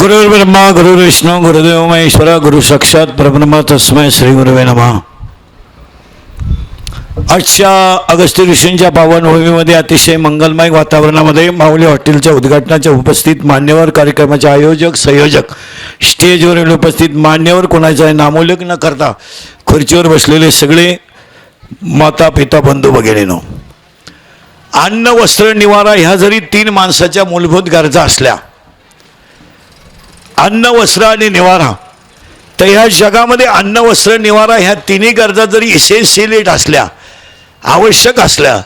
गुरुर् ब्रह्मा गुरुर् विष्णू गुरुदेव महेश्वरा गुरु साक्षात परब्रह्म तस्मय श्री गुरुवे नमः. आजच्या अगस्ती ऋषींच्या पावनभूमीमध्ये अतिशय मंगलमय वातावरणामध्ये माऊली हॉटेलच्या उद्घाटनाच्या उपस्थित मान्यवर कार्यक्रमाचे आयोजक संयोजक स्टेजवरील उपस्थित मान्यवर कोणाचा नामोल्लेख न करता खुर्चीवर बसलेले सगळे माता पिता बंधू भगिनीनो अन्न वस्त्र निवारा ह्या जरी तीन माणसाच्या मूलभूत गरजा असल्या अन्न वस्त्र आणि निवारा. तर ह्या जगामध्ये अन्न वस्त्र निवारा ह्या तिन्ही गरजा जरी इसेन्शियलेट असल्या आवश्यक असल्या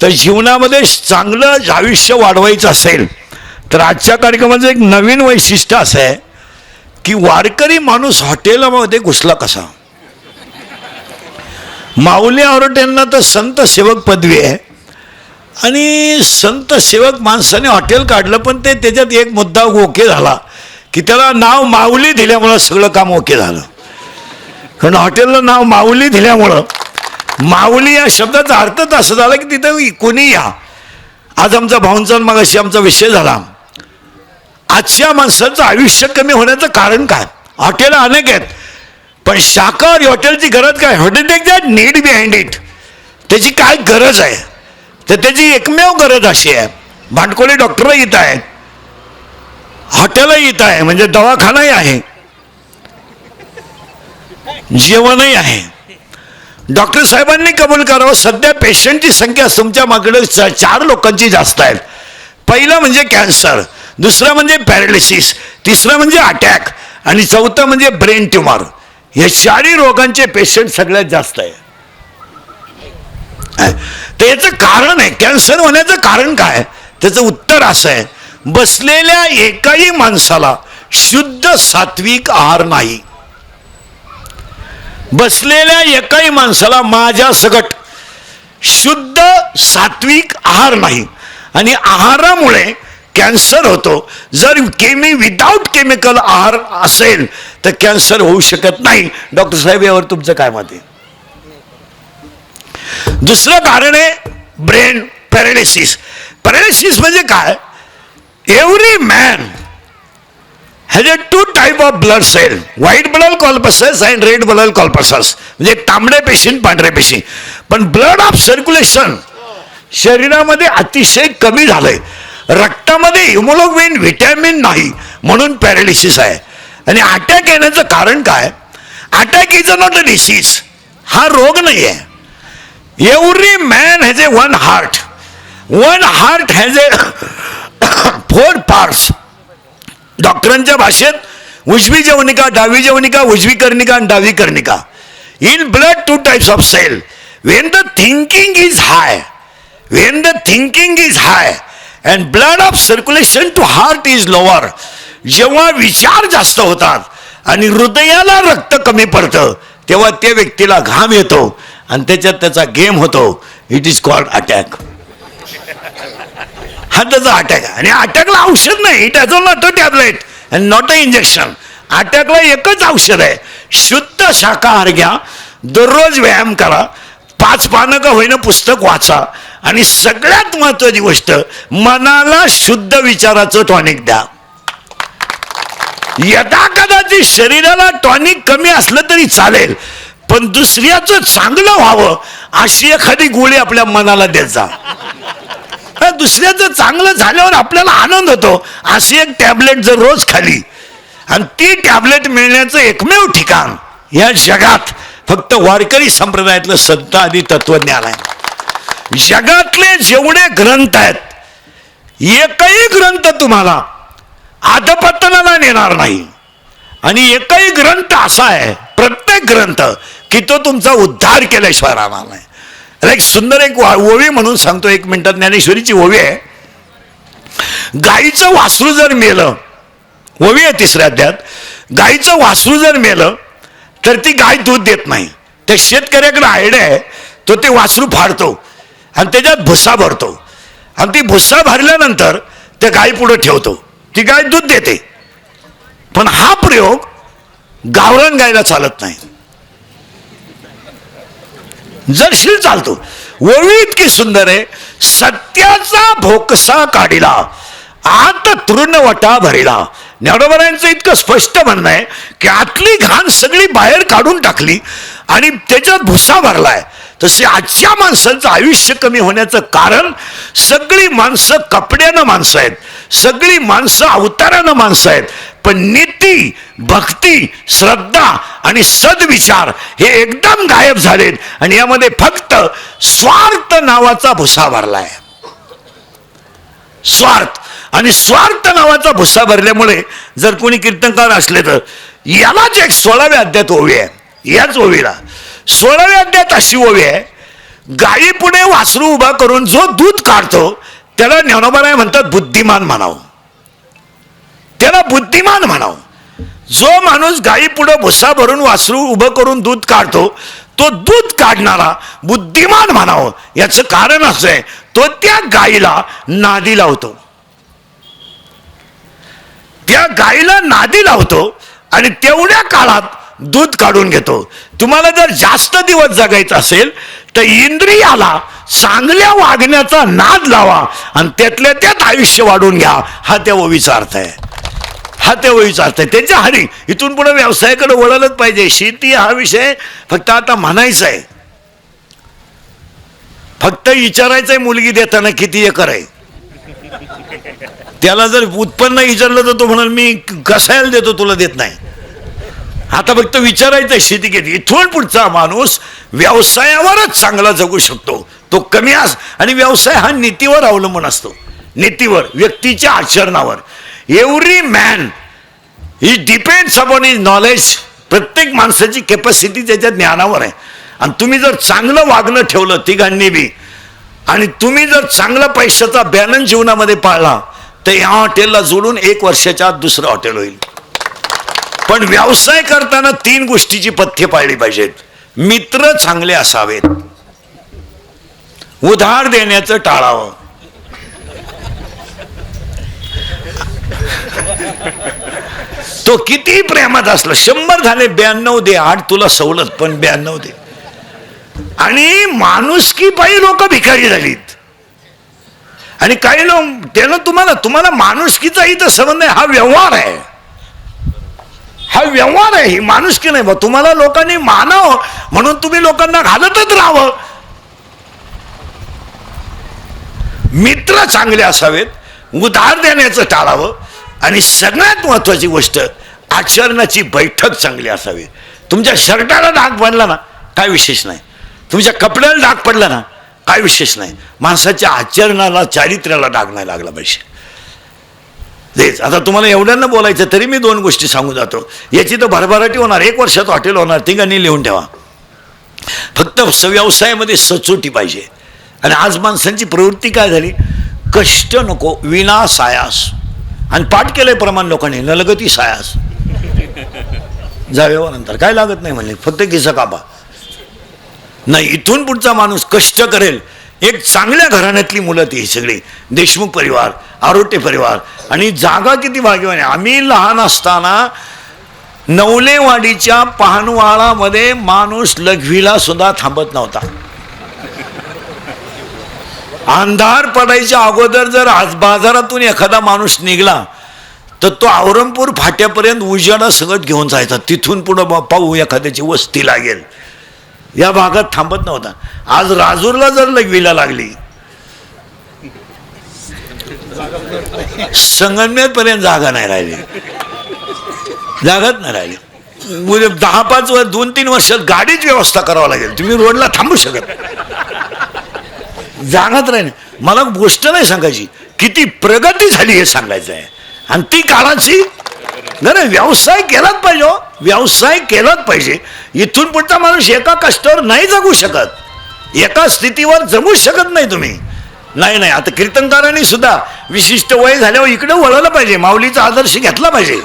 तर जीवनामध्ये चांगलं आयुष्य वाढवायचं असेल तर आजच्या कार्यक्रमाचं एक नवीन वैशिष्ट्य असं आहे की वारकरी माणूस हॉटेलमध्ये घुसला कसा? माऊली आरोट्यांना तर संत सेवक पदवी आहे. आणि संत सेवक माणसाने हॉटेल काढलं पण ते त्याच्यात एक मुद्दा ओके झाला. की त्याला नाव माऊली दिल्यामुळं सगळं काम ओके झालं. कारण हॉटेलला नाव माऊली दिल्यामुळं माऊली या शब्दाचा अर्थच असं झाला की तिथं कोणी या. आज आमचा भाऊंचा मगाशी आमचा विषय झाला. आजच्या माणसाचं आयुष्य कमी होण्याचं कारण काय? हॉटेल अनेक आहेत. पण शाकाहारी हॉटेलची गरज काय? Hotel that need behind it त्याची काय गरज आहे? तर त्याची एकमेव गरज अशी आहे. भांडकोळी डॉक्टर येत आहेत हॉटेलही येत आहे म्हणजे दवाखानाही आहे. जेवणही आहे. डॉक्टर साहेबांनी कबूल करावं सध्या पेशंटची संख्या तुमच्या माकडे च- चार लोकांची जास्त आहे. पहिलं म्हणजे कॅन्सर दुसरं म्हणजे पॅरालिसिस तिसरं म्हणजे अटॅक आणि चौथं म्हणजे ब्रेन ट्युमर. या चारही रोगांचे पेशंट सगळ्यात जास्त आहे. तर याचं कारण आहे कॅन्सर होण्याचं कारण काय? त्याचं उत्तर असं आहे बसलेल्या एकाही माणसाला शुद्ध सात्विक आहार नाही. बसलेल्या एकाही माणसाला माझ्या सगट शुद्ध सात्विक आहार नाही. आणि आहारामुळे कॅन्सर होतो. जर केमी विदाऊट केमिकल आहार असेल तर कॅन्सर होऊ शकत नाही. डॉक्टर साहेब यावर तुमचं काय मत आहे? दुसरं कारण आहे ब्रेन पॅरालिसिस. पॅरालिसिस म्हणजे काय? Every man has a two type of blood cell white blood corpuscles and red blood corpuscles म्हणजे तांबड्या पेशी पांढऱ्या पेशी. पण ब्लड ऑफ सर्क्युलेशन शरीरामध्ये अतिशय कमी झालंय. रक्तामध्ये हिमोग्लोबिन व्हिटॅमिन नाही म्हणून पॅरालिसिस आहे. आणि अटॅक येण्याचं कारण काय? Attack is a not a disease हा रोग नाही आहे every man has a one heart one heart has a four parts. डॉक्टरांच्या भाषेत उजवी जवनिका डावी जवनिका उजवी कर्णिका आणि डावी कर्णिका in blood two types of cell when the thinking is high when the thinking is high and blood of circulation to heart is lower जेव्हा विचार जास्त होतात आणि हृदयाला रक्त कमी पडतं तेव्हा त्या व्यक्तीला घाम येतो आणि त्याच्यात त्याचा गेम होतो. इट इज कॉल्ड अटॅक हा त्याचा अटॅक. आणि अटॅकला औषध नाही it has not a tablet and not a injection अटॅकला एकच औषध आहे. शुद्ध शाकाहार घ्या दररोज व्यायाम करा पाच पानं का होईना पुस्तक वाचा. आणि सगळ्यात महत्वाची गोष्ट मनाला शुद्ध विचाराचं टॉनिक द्या. यदा कदाचित शरीराला टॉनिक कमी असलं तरी चालेल पण दुसऱ्याचं चांगलं व्हावं अशी एखादी गोळी आपल्या मनाला देत जा. दुसऱ्याचं चांगलं झाल्यावर आपल्याला आनंद होतो अशी एक टॅबलेट जर रोज खाली आणि ती टॅबलेट मिळण्याचं एकमेव ठिकाण या जगात फक्त वारकरी संप्रदायातलं संत आणि तत्वज्ञान आहे जगातले जेवढे ग्रंथ आहेत एकही ग्रंथ तुम्हाला आदपतनाला नेणार नाही. आणि एकही ग्रंथ असा आहे प्रत्येक ग्रंथ की तो तुमचा उद्धार केल्याशिवाय राहणार नाही. अरे एक सुंदर एक वा- ओवी म्हणून सांगतो एक मिनिटात ज्ञानेश्वरीची ओवी आहे. गाईचं वासरू जर मेलं ओवी आहे तिसऱ्या अध्यात गाईचं वासरू जर मेलं तर ती गाय दूध देत नाही. त्या शेतकऱ्याकडे आयडिया आहे तो ते वासरू फाडतो आणि त्याच्यात भुसा भरतो. आणि ती भुसा भरल्यानंतर त्या गाई पुढे ठेवतो. ती गाय दूध देते. पण हा प्रयोग गावरान गायला चालत नाही. जरशील चालतो. ओळी इतकी सुंदर आहे. सत्याचा भोकसा काढिला. आत तृणवटा भरिला. ज्ञानोबरायांचं इतकं स्पष्ट म्हणणं आहे की आतली घाण सगळी बाहेर काढून टाकली आणि त्याच्यात भुसा भरलाय. तसे आजच्या माणसांचं आयुष्य कमी होण्याचं कारण सगळी माणसं कपड्यानं माणसं आहेत. सगळी माणसं अवतारानं माणसं आहेत. पण नीती भक्ती श्रद्धा आणि सद्विचार हे एकदम गायब झालेत आणि यामध्ये फक्त स्वार्थ नावाचा भुसा भरलाय. स्वार्थ. आणि स्वार्थ नावाचा भुसा भरल्यामुळे जर कोणी कीर्तनकार असले तर यालाच एक सोळाव्या अध्यात ओवी आहे. याच ओवीला. सोळाव्या अध्यात अशी ओवी आहे गायी पुढे वासरू उभा करून जो दूध काढतो त्याला ज्ञानोबाराय म्हणतात बुद्धिमान म्हणावं. त्याला बुद्धिमान म्हणावं. जो माणूस गायी पुढं भुसा भरून वासरू उभं करून दूध काढतो तो दूध काढणारा बुद्धिमान म्हणावं. याचं कारण असं आहे तो त्या गायीला नादी लावतो. त्या गायीला नादी लावतो आणि तेवढ्या काळात दूध काढून घेतो. तुम्हाला जर जास्त दिवस जगायचं असेल तर इंद्रियाला चांगल्या वागण्याचा नाद लावा आणि त्यातल्या त्यात आयुष्य वाढून घ्या. हा त्या ओवीचा अर्थ आहे. हा त्या ओळीचा अर्थ आहे. त्यांच्या हरी इथून पुढे व्यवसायाकडे वळलंच पाहिजे. शेती हा विषय फक्त आता म्हणायचा आहे. फक्त विचारायचं आहे मुलगी देताना किती एकर आहे. त्याला जर उत्पन्न विचारलं तर तो म्हणाल मी कसायला देतो तुला देत नाही? आता फक्त विचारायचं आहे शेती किती इथून पुढचा माणूस व्यवसायावरच चांगला जगू शकतो. तो कमी अस आणि व्यवसाय हा नीतीवर अवलंबून असतो. नीतीवर व्यक्तीच्या आचरणावर. Every man he depends upon is knowledge प्रत्येक माणसाची कॅपॅसिटी त्याच्या ज्ञानावर आहे. आणि तुम्ही जर चांगलं वागणं ठेवलं तिघांनी बी आणि तुम्ही जर चांगला पैशाचा बॅलन्स जीवनामध्ये पाळला तर या हॉटेलला जोडून एक वर्षाच्या आत दुसरं हॉटेल होईल. पण व्यवसाय करताना तीन गोष्टीची पथ्य पाळली पाहिजेत. मित्र चांगले असावेत. उधार देण्याचं टाळावं. तो किती प्रेमात असला. शंभर झाले ब्याण्णव दे आठ तुला सवलत पण ब्याण्णव दे. आणि माणुसकी पायी लोक भिकारी झालीत. आणि काही लोक त्यानं तुम्हाला तुम्हाला माणुसकीचाही तर संबंध आहे. हा व्यवहार आहे. हा व्यवहार आहे ही माणुसकी नाही? बा तुम्हाला लोकांनी मानावं म्हणून तुम्ही लोकांना घालतच राहावं. मित्र चांगले असावेत उधार देण्याचं टाळावं आणि सगळ्यात महत्वाची गोष्ट आचरणाची बैठक चांगली असावी. तुमच्या शर्टाला डाग पडला ना काय विशेष नाही. तुमच्या कपड्याला डाग पडला ना काय विशेष नाही. माणसाच्या आचरणाला चारित्र्याला डाग नाही लागला पाहिजे. तेच आता तुम्हाला एवढ्यांना बोलायचं तरी मी दोन गोष्टी सांगू जातो. याची तर भरभराटी होणार. एक वर्षात हॉटेल होणार तिघांनी लिहून ठेवा. फक्त व्यवसायामध्ये सचोटी पाहिजे. आणि आज माणसांची प्रवृत्ती काय झाली? कष्ट नको विना सायास. आणि पाठ केलंय प्रमाण लोकांनी नलगती सायास. जावेवा नंतर. काय लागत नाही म्हणले? फक्त किसा काबा नाही इथून पुढचा माणूस कष्ट करेल. एक चांगल्या घराण्यातली मुलं ती ही सगळी. देशमुख परिवार आरोटे परिवार. आणि जागा किती भाग्यवान आहे. आम्ही लहान असताना नवलेवाडीच्या पाहणवाळामध्ये माणूस लघवीला सुद्धा थांबत नव्हता. अंधार पडायच्या अगोदर जर आज बाजारातून एखादा माणूस निघला तर तो औरंगपूर फाट्यापर्यंत उजेडा सगळं घेऊन जायचा. तिथून पुढं बा- पाहू एखाद्याची वस्ती लागेल. या भागात थांबत नव्हता. आज राजूरला जर लगवीला लागली संगमनेरपर्यंत जागा नाही राहिली. जागाच नाही राहिली. म्हणजे दहा पाच वर दोन तीन वर्षात गाडीच व्यवस्था करावं लागेल. तुम्ही रोडला थांबू शकत जागाच राहील मला गोष्ट नाही सांगायची. किती प्रगती झाली हे सांगायचं आहे आणि ती काळाची नाही नाही, व्यवसाय केलाच पाहिजे हो. व्यवसाय केलाच पाहिजे. इथून पुढचा माणूस एका कष्टावर नाही जगू शकत. एका स्थितीवर जगू शकत नाही तुम्ही. नाही नाही आता कीर्तनकारांनी सुद्धा विशिष्ट वय झाल्यावर इकडे वळलं पाहिजे. माऊलीचा आदर्श घेतला पाहिजे.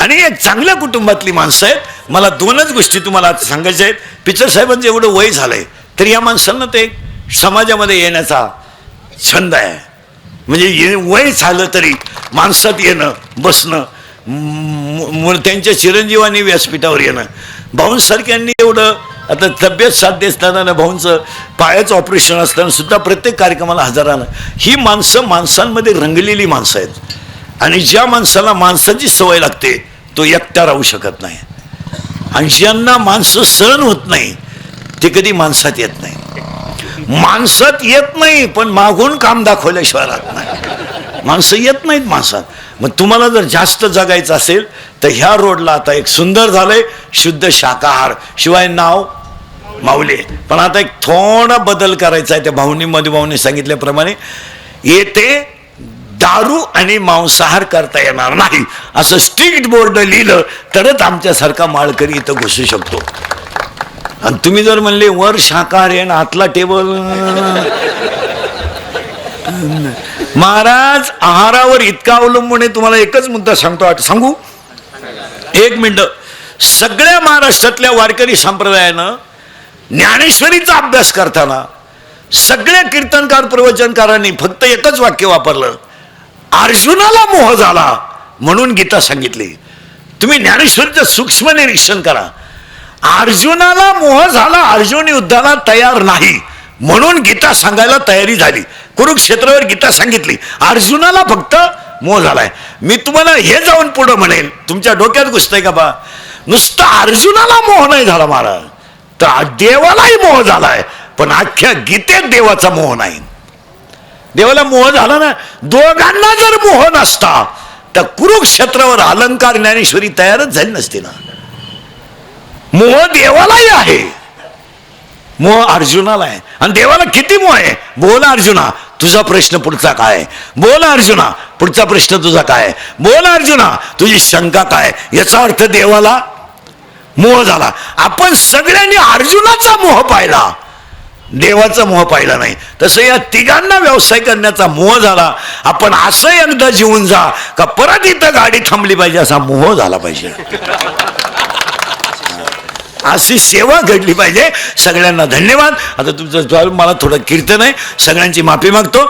आणि एक चांगल्या कुटुंबातली माणसं आहेत. मला दोनच गोष्टी तुम्हाला सांगायच्या आहेत. पिचर साहेबांचं एवढं वय झालंय. तर या माणसांना ते समाजामध्ये येण्याचा छंद आहे. म्हणजे ये वय झालं तरी माणसात येणं बसणं त्यांच्या चिरंजीवानी व्यासपीठावर येणं. भाऊंसारख्यांनी एवढं आता तब्येत साध्य असताना ना भाऊंचं पायाचं ऑपरेशन असताना सुद्धा प्रत्येक कार्यक्रमाला हजर राहणं. ही माणसं माणसांमध्ये रंगलेली माणसं आहेत. आणि ज्या माणसाला माणसाची सवय लागते तो एकटा राहू शकत नाही. आणि ज्यांना माणसं सहन होत नाही ते कधी माणसात येत नाही माणसात येत नाही पण मागून काम दाखवल्याशिवाय राहत नाही. माणसं येत नाहीत माणसात. मग तुम्हाला जर जास्त जगायचं असेल तर ह्या रोडला आता एक सुंदर झालंय शुद्ध शाकाहार. शिवाय नाव माऊली पण आता एक थोडा बदल करायचा आहे त्या भाऊनी मधुभाऊनी सांगितल्याप्रमाणे. येते दारू आणि मांसाहार करता येणार नाही. असं स्ट्रिक्ट बोर्ड लिहिलं तरच आमच्यासारखा माळकरी इथं घुसू शकतो. आणि तुम्ही जर म्हणले वर शाकाहारी आहे आतला टेबल. महाराज आहारावर इतका अवलंबून आहे तुम्हाला एकच मुद्दा सांगतो सांगू? एक मिनिट. सगळ्या महाराष्ट्रातल्या वारकरी संप्रदायानं ज्ञानेश्वरीचा अभ्यास करताना सगळ्या कीर्तनकार प्रवचनकारांनी फक्त एकच वाक्य वापरलं. अर्जुनाला मोह झाला म्हणून गीता सांगितली. तुम्ही ज्ञानेश्वरीचं सूक्ष्म निरीक्षण करा. अर्जुनाला मोह झाला अर्जुन युद्धाला तयार नाही. म्हणून गीता सांगायला तयारी झाली. कुरुक्षेत्रावर गीता सांगितली. अर्जुनाला फक्त मोह झालाय. मी तुम्हाला हे जाऊन पुढं म्हणेल तुमच्या डोक्यात घुसतंय का बा? नुसतं अर्जुनाला मोह नाही झाला महाराज. तर देवालाही मोह झालाय. पण अख्ख्या गीतेत देवाचा मोह नाही. देवाला मोह झाला ना दोघांना जर मोह नसता तर कुरुक्षेत्रावर अलंकार ज्ञानेश्वरी तयारच झाली नसती ना. मोह देवालाही आहे. मोह अर्जुनाला आहे. आणि देवाला किती मोह आहे? बोल अर्जुना तुझा प्रश्न पुढचा काय? बोल अर्जुना पुढचा प्रश्न तुझा काय? बोल अर्जुना तुझी शंका काय? याचा अर्थ देवाला मोह झाला. आपण सगळ्यांनी अर्जुनाचा मोह पाहिला. देवाचा मोह पाहिला नाही. तसं या तिघांना व्यवसाय करण्याचा मोह झाला. आपण असं एकदा जीवन जा का परत इथं गाडी थांबली पाहिजे असा मोह झाला पाहिजे. अशी सेवा घडली पाहिजे. सगळ्यांना धन्यवाद. आता तुमचं मला थोडं कीर्तन आहे. सगळ्यांची माफी मागतो.